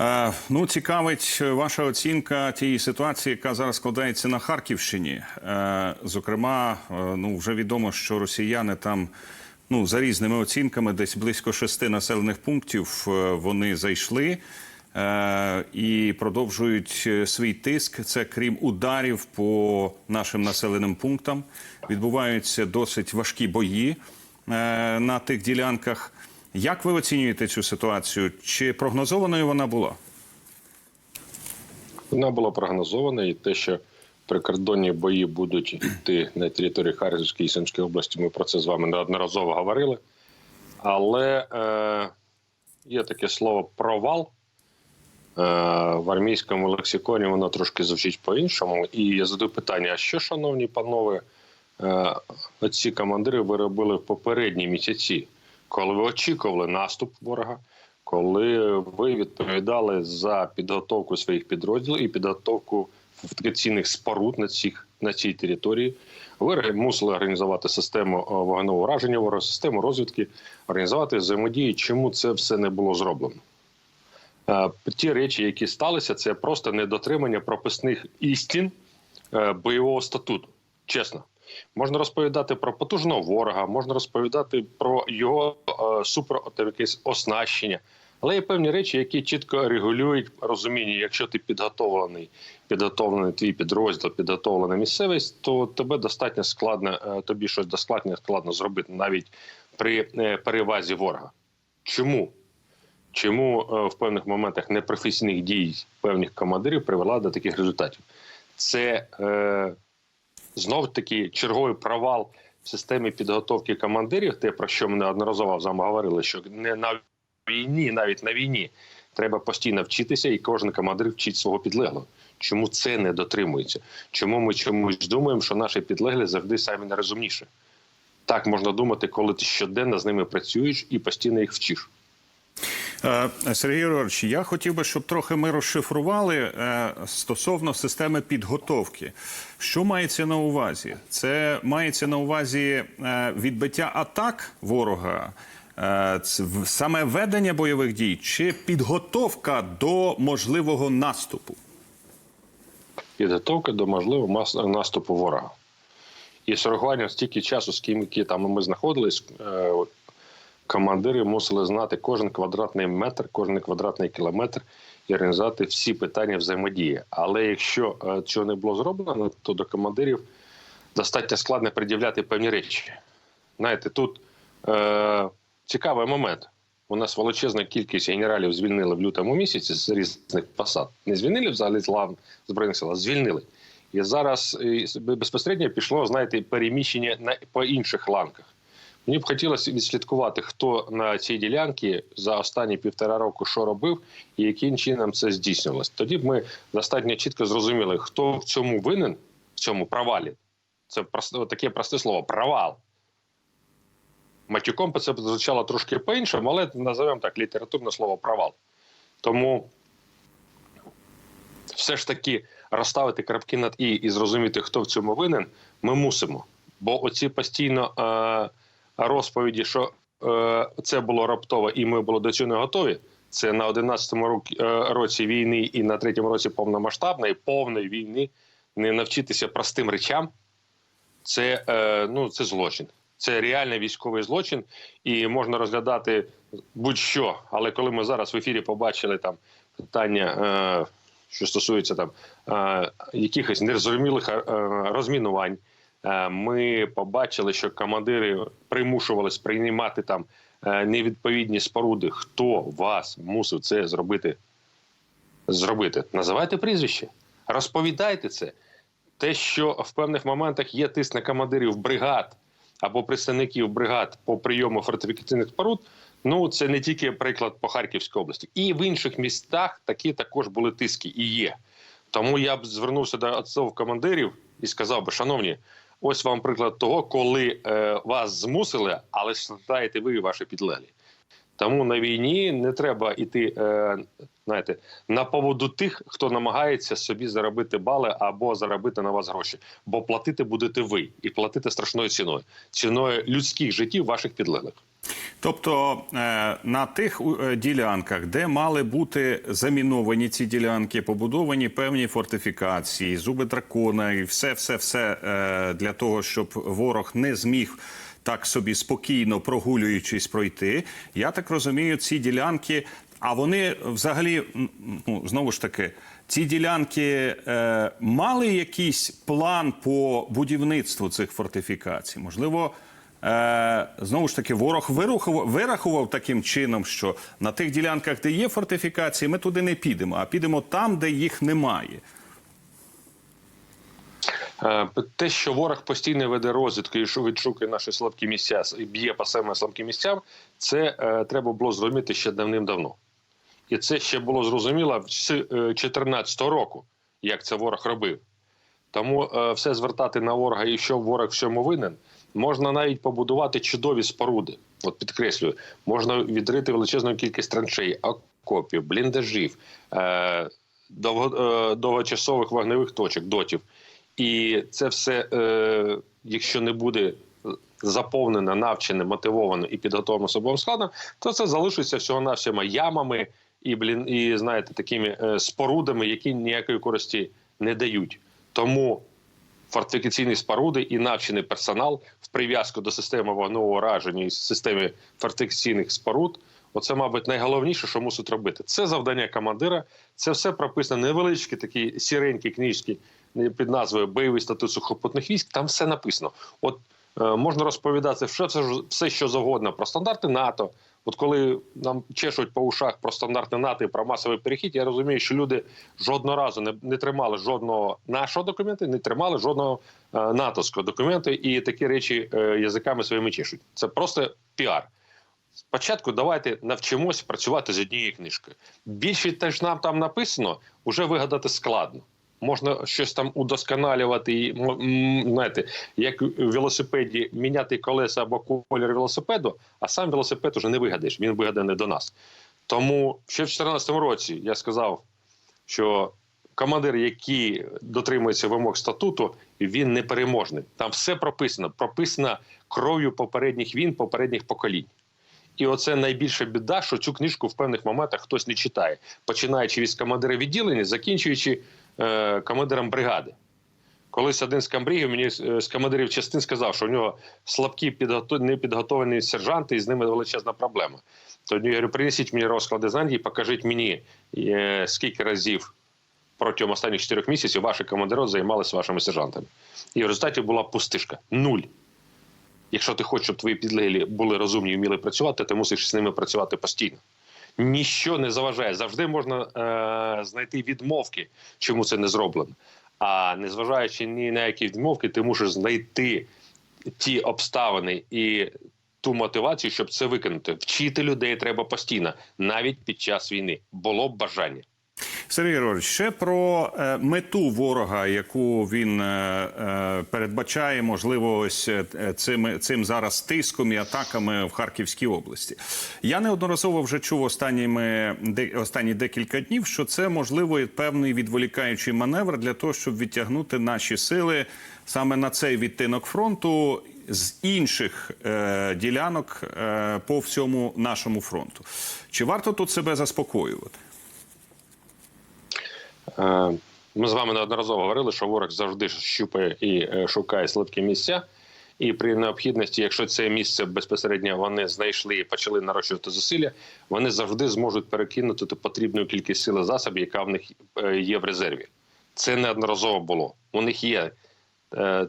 Е, Ну, цікавить ваша оцінка тієї ситуації, яка зараз складається на Харківщині. Е, Зокрема, е, ну вже відомо, що росіяни там, ну за різними оцінками, десь близько шести населених пунктів е, вони зайшли. е, І продовжують е, свій тиск. Це крім ударів по нашим населеним пунктам. Відбуваються досить важкі бої е, на тих ділянках. Як ви оцінюєте цю ситуацію? Чи прогнозованою вона була? Вона була прогнозована, і те, що прикордонні бої будуть йти на території Харківської і Сумської області, ми про це з вами неодноразово говорили. Але е, є таке слово провал. Е, в армійському лексиконі воно трошки звучить по-іншому. І я задаю питання: а що, шановні панове, е, оці командири ви робили в попередні місяці, коли ви очікували наступ ворога, коли ви відповідали за підготовку своїх підрозділів і підготовку фортифікаційних споруд на цих на цій території. Ви мусили організувати систему е, вогневого ураження ворога, систему розвідки, організувати взаємодії. Чому це все не було зроблено? Е, Ті речі, які сталися, це просто недотримання прописних істин е, бойового статуту. Чесно, можна розповідати про потужного ворога, можна розповідати про його е, супер якесь оснащення. Але є певні речі, які чітко регулюють розуміння, якщо ти підготовлений, підготовлений твій підрозділ, підготовлена місцевість, то тебе достатньо складно, е, тобі щось достатньо складно зробити навіть при е, перевазі ворога. Чому? Чому е, в певних моментах непрофесійних дій певних командирів привела до таких результатів? Це е, знов таки черговий провал в системі підготовки командирів, те про що ми неодноразово з вами говорили, що не на війні, навіть на війні, треба постійно вчитися, і кожен командир вчить свого підлеглого. Чому це не дотримується? Чому ми чомусь думаємо, що наші підлеглі завжди самі найрозумніші? Так можна думати, коли ти щоденно з ними працюєш і постійно їх вчиш. Е, Сергій Григорович, я хотів би, щоб трохи ми розшифрували е, стосовно системи підготовки. Що мається на увазі? Це мається на увазі е, відбиття атак ворога, саме ведення бойових дій, чи підготовка до можливого наступу? підготовка до можливого наступу ворога. І з урахуванням стільки часу, скільки там ми знаходились, командири мусили знати кожен квадратний метр, кожен квадратний кілометр і організувати всі питання взаємодії. Але якщо е, цього не було зроблено, то до командирів достатньо складно пред'являти певні речі. Знаєте, тут е, цікавий момент. У нас величезна кількість генералів звільнили в лютому місяці з різних посад. Не звільнили взагалі з лав збройних сил, а звільнили. І зараз безпосередньо пішло, знаєте, переміщення на по інших ланках. Мені б хотілося відслідкувати, хто на цій ділянці за останні півтора року що робив і яким чином це здійснювалось. Тоді б ми достатньо чітко зрозуміли, хто в цьому винен, в цьому провалі. Це просто таке просте слово провал. Матюком це звучало трошки по-іншому, але називаємо так літературне слово провал. Тому все ж таки розставити крапки над і і зрозуміти, хто в цьому винен, ми мусимо. Бо оці постійно е, розповіді, що е, це було раптово і ми були до цього не готові. Це на 11-му році, е, році війни і на третьому році повномасштабної, повної війни не навчитися простим речам. Це, е, ну, це злочин. Це реальний військовий злочин, і можна розглядати будь-що. Але коли ми зараз в ефірі побачили там питання, що стосується там якихось незрозумілих е, розмінувань, ми побачили, що командири примушували приймати там е, невідповідні споруди. Хто вас мусив це зробити? Зробити? Називайте прізвище, розповідайте це. Те, що в певних моментах є тиск на командирів бригад або представників бригад по прийому фортифікаційних споруд, ну це не тільки приклад по Харківській області, і в інших містах такі також були тиски і є. Тому я б звернувся до отців командирів і сказав би, шановні, ось вам приклад того, коли е, вас змусили, але знаєте ви і ваші підлеглі. Тому на війні не треба йти е, знаєте, на поводу тих, хто намагається собі заробити бали або заробити на вас гроші. Бо платити будете ви і платити страшною ціною ціною людських життів ваших підлеглих. Тобто е, на тих е, ділянках, де мали бути заміновані ці ділянки, побудовані певні фортифікації, зуби дракона і все, все, все е, для того, щоб ворог не зміг так собі спокійно прогулюючись пройти. Я так розумію, ці ділянки, а вони взагалі, ну знову ж таки. Ці ділянки е, мали якийсь план по будівництву цих фортифікацій? Можливо, знову ж таки, ворог вирахував, вирахував таким чином, що на тих ділянках, де є фортифікації, ми туди не підемо, а підемо там, де їх немає. Е, Те, що ворог постійно веде розвідку і що відшукує наші слабкі місця і б'є по саме слабким місцям, це е, треба було зрозуміти ще давним-давно. І це ще було зрозуміло з 2014 року, як це ворог робив. Тому е, все звертати на ворога і що ворог всьому винен, можна навіть побудувати чудові споруди. От підкреслюю, можна відрити величезну кількість траншей, окопів, бліндажів, е, довго, е, довгочасових вогневих точок, дотів. І це все, е, якщо не буде заповнено, навчене, мотивовано і підготовлено особовим складом, то це залишиться всього навсього ямами і блін, і знаєте, такими спорудами, які ніякої користі не дають. Тому фортифікаційні споруди і навчений персонал прив'язку до системи вогневого ураження і системи фортифікаційних споруд. Оце, мабуть, найголовніше, що мусить робити. Це завдання командира. Це все прописано невеличкі такі сіренькі книжки під назвою Бойовий статус сухопутних військ. Там все написано. От е, можна розповідати все, все, все, що завгодно про стандарти НАТО. От коли нам чешуть по ушах про стандарти НАТО і про масовий перехід, я розумію, що люди жодного разу не, не тримали жодного нашого документу, не тримали жодного е, натовського документу, і такі речі е, язиками своїми чешуть. Це просто піар. Спочатку давайте навчимося працювати з однією книжкою. Більше теж нам там написано, вже вигадати складно. Можна щось там удосконалювати, і, знаєте, як у велосипеді міняти колеса або колір велосипеду, а сам велосипед уже не вигадаєш, він вигаданий до нас. Тому ще в 2014 році я сказав, що командир, який дотримується вимог статуту, він непереможний. Там все прописано. Прописано кров'ю попередніх війн, попередніх поколінь. І оце найбільша біда, що цю книжку в певних моментах хтось не читає, починаючи від командира відділення, закінчуючи е, командиром бригади. Колись один з камбрігів мені е, з командирів частин сказав, що у нього слабкі підготов... непідготовлені сержанти, і з ними величезна проблема. Тоді я говорю, принесіть мені розклади знань і покажіть мені, е, скільки разів протягом останніх чотирьох місяців ваші командири займалися вашими сержантами. І в результаті була пустишка. Нуль. Якщо ти хочеш, щоб твої підлеглі були розумні і вміли працювати, ти мусиш з ними працювати постійно. Ніщо не заважає. Завжди можна е, знайти відмовки, чому це не зроблено. А незважаючи ні на які відмовки, ти мусиш знайти ті обставини і ту мотивацію, щоб це виконати. Вчити людей треба постійно, навіть під час війни. Було б бажання. Сергій Григорович, ще про е, мету ворога, яку він е, е, передбачає, можливо, ось цим, цим зараз тиском і атаками в Харківській області. Я неодноразово вже чув останніми де, останні декілька днів, що це можливо певний відволікаючий маневр для того, щоб відтягнути наші сили саме на цей відтинок фронту з інших е, ділянок е, по всьому нашому фронту. Чи варто тут себе заспокоювати? Е, Ми з вами неодноразово говорили, що ворог завжди щупає і е, шукає слабкі місця. І при необхідності, якщо це місце безпосередньо вони знайшли і почали нарощувати зусилля, вони завжди зможуть перекинути ту потрібну кількість сил засобів, яка в них е, є в резерві. Це неодноразово було. У них є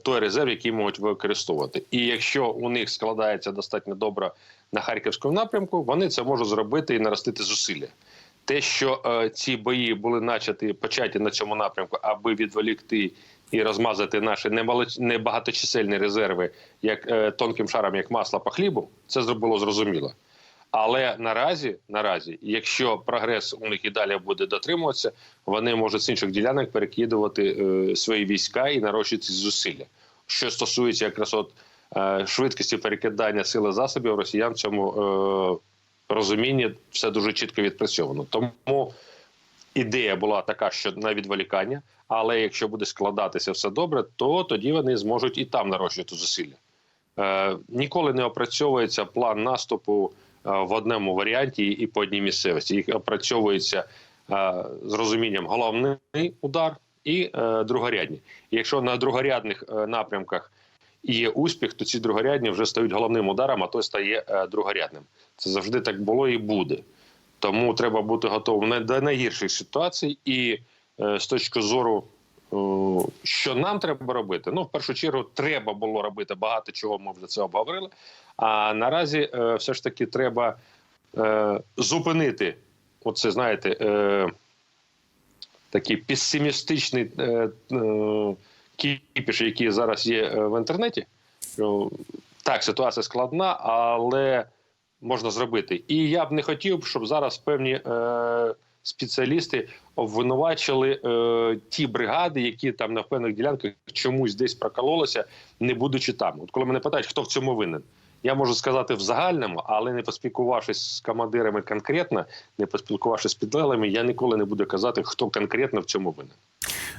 той резерв, який можуть використовувати. І якщо у них складається достатньо добре на харківському напрямку, вони це можуть зробити і наростити зусилля. Те, що е, ці бої були начаті початі на цьому напрямку, аби відволікти і розмазати наші немало- небагаточисельні резерви, як е, тонким шаром, як масло по хлібу, це було зрозуміло. Але наразі, наразі, якщо прогрес у них і далі буде дотримуватися, вони можуть з інших ділянок перекидувати е, свої війська і нарощувати зусилля. Що стосується якраз от е, швидкості перекидання сили засобів, росіян в цьому е, розумінні все дуже чітко відпрацьовано. Тому ідея була така, що на відволікання, але якщо буде складатися все добре, то тоді вони зможуть і там нарощувати зусилля. Е, ніколи не опрацьовується план наступу е, в одному варіанті і по одній місцевості. Їх опрацьовується е, з розумінням головний удар і е, другорядні. Якщо на другорядних е, напрямках є успіх, то ці другорядні вже стають головним ударом, а той стає е, другорядним. Це завжди так було і буде. Тому треба бути готовим до найгірших ситуацій. І е, з точки зору, е, що нам треба робити, ну в першу чергу треба було робити багато чого. Ми вже це обговорили. А наразі е, все ж таки треба зупинити. Оце знаєте, такий песимістичний кіпіш, який зараз є в інтернеті. Так, ситуація складна, але можна зробити. І я б не хотів, щоб зараз певні е, спеціалісти обвинувачили е, ті бригади, які там на певних ділянках чомусь десь прокололися, не будучи там. От коли мене питають, хто в цьому винен. Я можу сказати в загальному, але не поспілкувавшись з командирами конкретно, не поспілкувавшись з підлеглими, я ніколи не буду казати, хто конкретно в цьому винен.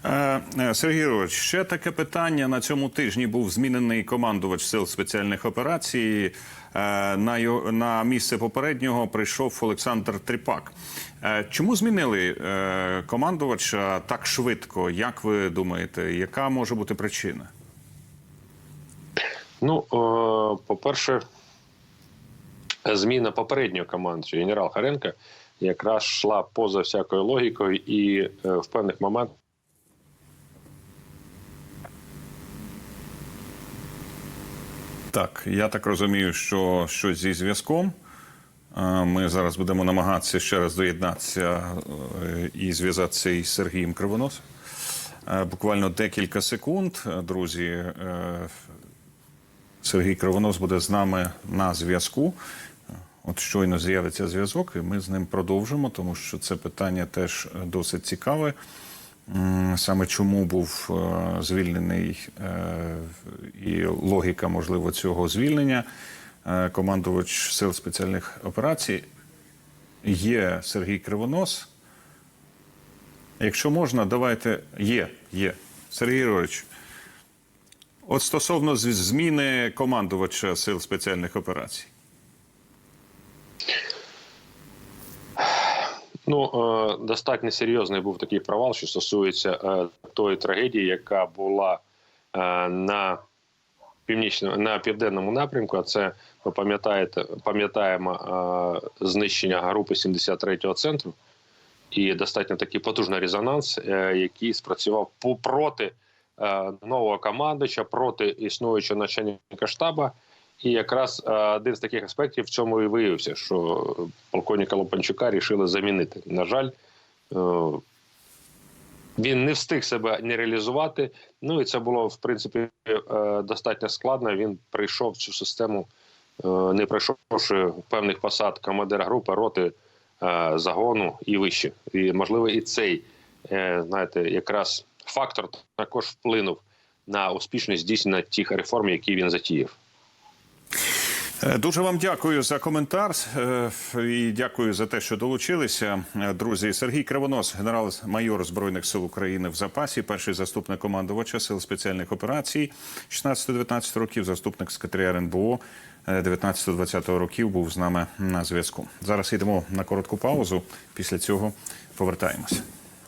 Е, е, Сергій Георгійович, ще таке питання. На цьому тижні був змінений командувач сил спеціальних операцій. Е, На, на місце попереднього прийшов Олександр Тріпак. Чому змінили командувача так швидко? Як ви думаєте, яка може бути причина? Ну, по-перше, зміна попереднього командуючого генерал Харенка якраз йшла поза всякою логікою і в певних моментах. Так, я так розумію, що щось зі зв'язком. Ми зараз будемо намагатися ще раз доєднатися е, і зв'язатися із Сергієм Кривоносом. Е, Буквально декілька секунд, Е, друзі. Сергій Кривонос буде з нами на зв'язку. От щойно з'явиться зв'язок, і ми з ним продовжимо, тому що це питання теж досить цікаве. Саме чому був е, звільнений е, і логіка, можливо, цього звільнення. Е, Командувач сил спеціальних операцій є Сергій Кривонос. Якщо можна, давайте. Є, є. Сергій Георгійович, От стосовно зміни командувача сил спеціальних операцій. Ну, е, достатньо серйозний був такий провал, що стосується е, тої трагедії, яка була е, на північному на південному напрямку. А це ви пам'ятаєте, пам'ятаємо знищення групи 73-го центру і достатньо такий потужний резонанс, який спрацював проти нового командувача, проти існуючого начальника штабу. І якраз е, один з таких аспектів в цьому і виявився, що полковника Лопанчука рішили замінити. На жаль, е, він не встиг себе не реалізувати. Ну і це було в принципі е, достатньо складно. Він прийшов цю систему, не пройшовши певних посад командира групи, роти загону і вище. І можливо, і цей знаєте, якраз фактор також вплинув на успішність здійснення тих реформ, які він затіяв. Е, Дуже вам дякую за коментар е, і дякую за те, що долучилися. Е, Друзі, Сергій Кривонос, генерал-майор Збройних сил України в запасі, перший заступник командувача сил спеціальних операцій 16-19 років, заступник секретаря РНБО е, 19-20 років був з нами на зв'язку. Зараз йдемо на коротку паузу. Після цього повертаємося.